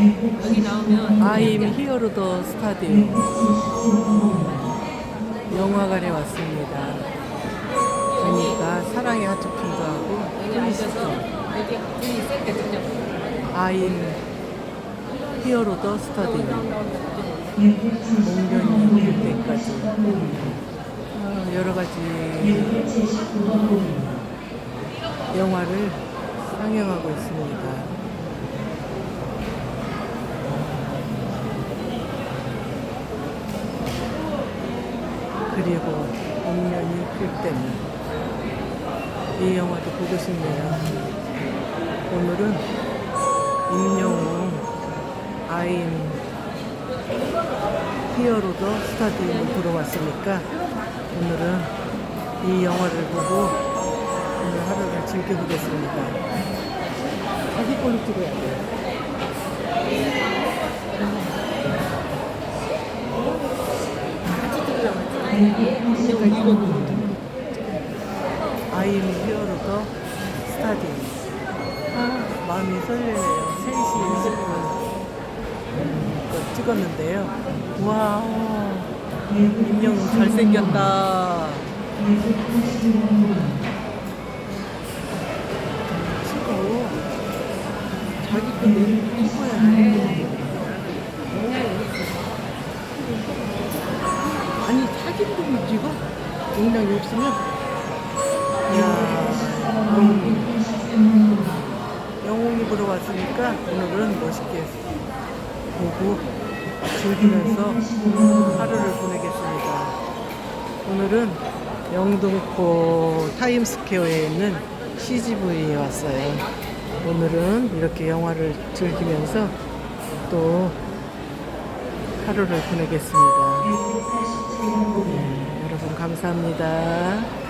여기 나오면 아임 히어로더 스타디움 영화관에 왔습니다. 보니까 사랑의 하트핑도 하고 여기 앉아서 여기 분이 셀때 직접 아임 히어로더 스타디움 공연이 될 때까지 어, 여러 가지 영화를 상영하고 있습니다. 그리고 공연이 필 때는 이 영화도 보고 싶네요. 오늘은 임영웅 아임 히어로더 스타디움을 보러 왔으니까 오늘은 이 영화를 보고 오늘 하루를 즐겨보겠습니다. 사기꼴로 찍어야 돼요. 아임 히어로더 스타디움. 아, 마음이 설레네요. 3시 20분 거 찍었는데요. 와, 임영웅 잘생겼다. 치고 자기 거 이거야. 못 찍어? 용량이 없으면? 영웅이 영웅이 보러 왔으니까 오늘은 멋있게 보고 즐기면서 하루를 보내겠습니다 오늘은 영등포 타임스퀘어에 있는 CGV에 왔어요 오늘은 이렇게 영화를 즐기면서 또 하루를 보내겠습니다. 네, 여러분 감사합니다